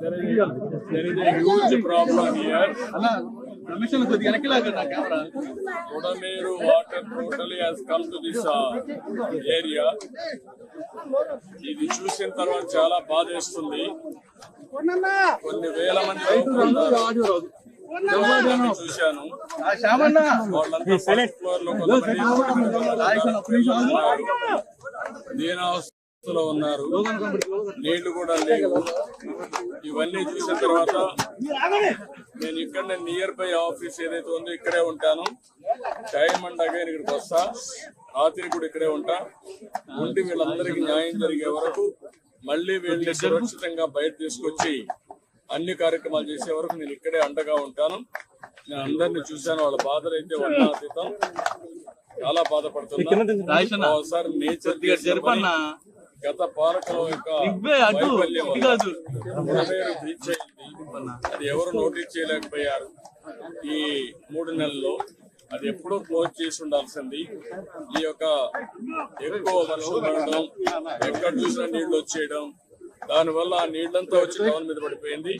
there is a huge problem here. Ramesh కొద్దిగా వెనక్కి లాగా నా camera Kodameru water totally has come to this uh, area. ఇది చూసిన తర్వాత చాలా బాధేస్తుంది. కొన్ని వేల మంది రైతులు చూశాను. వాళ్ళంతా ఫస్ట్ ఫ్లోర్లో కొంతమంది ఉన్నారు. ఉన్నారు. నీళ్ళు కూడా లేవు. ఇవన్నీ చూసిన తర్వాత నేను ఇక్కడ నియర్ బై ఆఫీస్ ఏదైతే ఉందో ఇక్కడే ఉంటాను. టైం అండ్ అగైన్ ఇక్కడికి వస్తా. రాత్రి కూడా ఇక్కడే ఉంటా. ఉండి వీళ్ళందరికీ న్యాయం జరిగే వరకు మళ్ళీ వీళ్ళని సురక్షితంగా బయట తీసుకొచ్చి అన్ని కార్యక్రమాలు చేసే వరకు నేను ఇక్కడే అండగా ఉంటాను. నేను అందరిని చూశాను. వాళ్ళ బాధలు అయితే వర్ణాతీతం చాలా బాధపడుతున్నా. ఒకసారి నేచర్ గత పాలకుల యొక్క అది ఎవరు నోటీస్ చేయలేకపోయారు. ఈ మూడు నెలల్లో అది ఎప్పుడో క్లోజ్ చేసి ఉండాల్సింది. ఈ యొక్క ఎక్కువ వర్షం పడడం ఎక్కడ చూసినా నీళ్ళు వచ్చేయడం దానివల్ల ఆ నీళ్ళంతా వచ్చి టౌన్ మీద పడిపోయింది.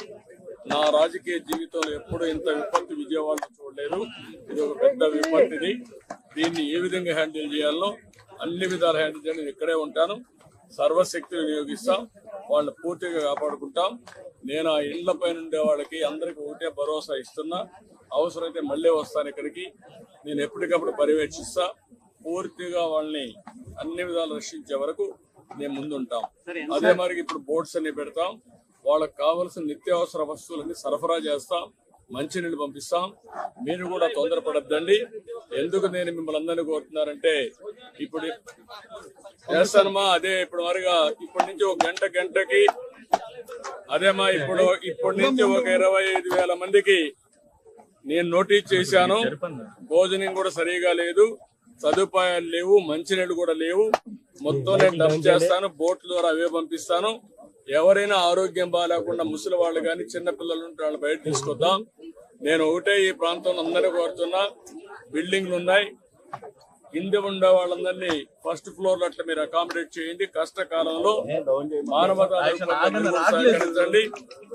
నా రాజకీయ జీవితంలో ఎప్పుడు ఇంత విపత్తు విజయవాడలో చూడలేదు. ఇది ఒక పెద్ద విపత్తు ఇది దీన్ని ఏ విధంగా హ్యాండిల్ చేయాలో అన్ని విధాలు హ్యాండిల్ చేయాలి. ఇక్కడే ఉంటాను. సర్వశక్తి వినియోగిస్తాం వాళ్ళని పూర్తిగా కాపాడుకుంటాం. నేను ఆ ఇళ్ళ పైన ఉండే వాళ్ళకి అందరికి ఒకటే భరోసా ఇస్తున్నా. అవసరమైతే మళ్ళీ వస్తాను ఇక్కడికి. నేను ఎప్పటికప్పుడు పర్యవేక్షిస్తా. పూర్తిగా వాళ్ళని అన్ని విధాలు రక్షించే వరకు నేను ముందుంటాం. అదే మరి ఇప్పుడు బోట్స్ అన్ని పెడతాం. వాళ్ళకి కావలసిన నిత్యావసర వస్తువులన్నీ సరఫరా చేస్తాం. మంచినీళ్ళు పంపిస్తాం. మీరు కూడా తొందరపడద్దండి. ఎందుకు నేను మిమ్మల్ని అందరినీ కోరుతున్నారంటే ఇప్పుడు చేస్తానమ్మా అదే ఇప్పుడు మరిగా ఇప్పటి నుంచి ఒక గంట గంటకి అదేమా ఇప్పుడు ఇప్పటి నుంచి ఒక ఇరవై ఐదు వేల మందికి నేను నోటీస్ చేశాను. భోజనం కూడా సరిగా లేదు. సదుపాయాలు లేవు. మంచినీళ్ళు కూడా లేవు. మొత్తం నేను డబ్ చేస్తాను. బోట్ల ద్వారా అవే పంపిస్తాను. ఎవరైనా ఆరోగ్యం బాగాలేకుండా ముసలి వాళ్ళు కానీ చిన్న పిల్లలు ఉంటే వాళ్ళు బయట తీసుకొద్దాం. నేను ఒకటే ఈ ప్రాంతంలో అందరినీ కోరుతున్నా. బిల్డింగ్లు ఉన్నాయి. కింద ఉండే వాళ్ళందరినీ ఫస్ట్ ఫ్లోర్లో అట్లా మీరు అకామిడేట్ చేయండి. కష్టకాలంలో మానవతా సహకరించండి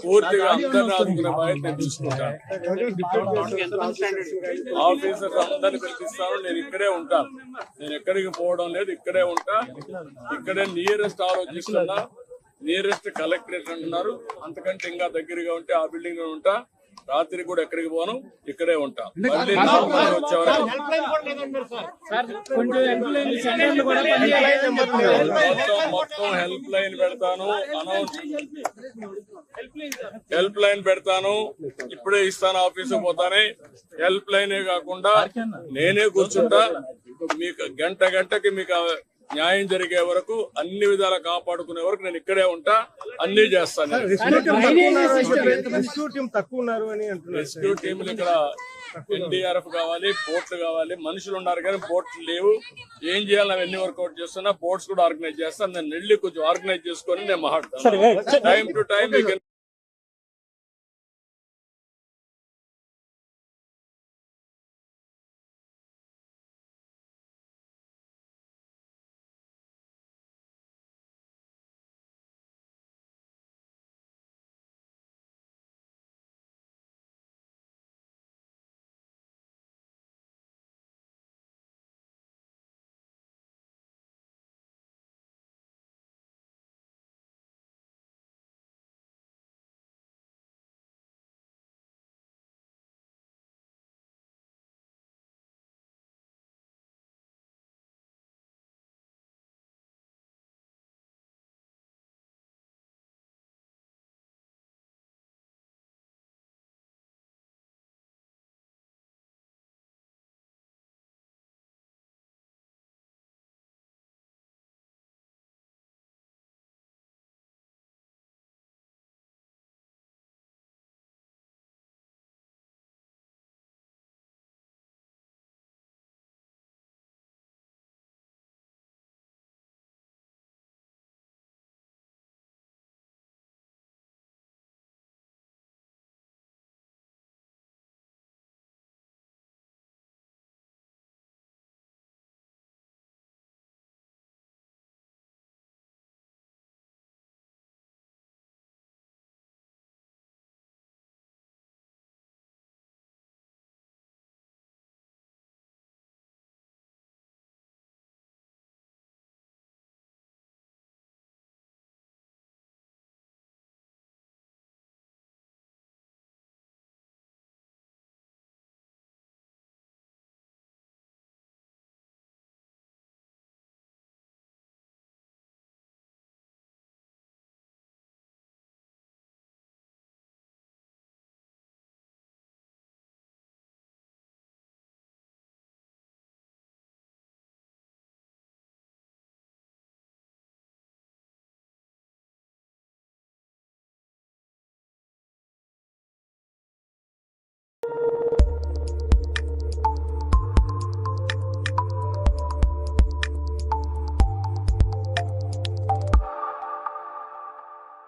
పూర్తిగా అందరినీ ఆదుకునే బాధ్యత నేను తీసుకుంటాను. ఆఫీసర్స్ అందరినీ పిలిపిస్తాను. నేను ఇక్కడే ఉంటాను. నేను ఎక్కడికి పోవడం లేదు. ఇక్కడే ఉంటా. ఇక్కడే నియరెస్ట్ ఆలోచిస్తున్నా నియరెస్ట్ కలెక్టరేట్ అంటున్నారు. అంతకంటే ఇంకా దగ్గరగా ఉంటే ఆ బిల్డింగ్లో ఉంటా. రాత్రి కూడా ఎక్కడికి పోను? ఇక్కడే ఉంటా. మొత్తం మొత్తం హెల్ప్ లైన్ పెడతాను. అనౌన్స్ హెల్ప్ లైన్ పెడతాను. ఇప్పుడే ఇస్తాను ఆఫీసు పోతానే. హెల్ప్ లైనే కాకుండా నేనే కూర్చుంటా. మీకు గంట గంటకి మీకు న్యాయం జరిగే వరకు అన్ని విధాలా కాపాడుకునే వరకు నేను ఇక్కడే ఉంటా అన్ని చేస్తాను రెస్క్యూ టీం తక్కువ ఉన్నారు అని అంటున్నారు రెస్క్యూ టీంలు ఇక్కడ ఎన్డీఆర్ఎఫ్ కావాలి బోట్లు కావాలి మనుషులు ఉన్నారు కానీ బోట్లు లేవు. ఏం చేయాలి అవన్నీ వర్కౌట్ చేస్తున్నా బోట్స్ కూడా ఆర్గనైజ్ చేస్తాను నేను వెళ్ళి కొంచెం ఆర్గనైజ్ చేసుకొని నేను మాట్లాడతాను టైం టు టైం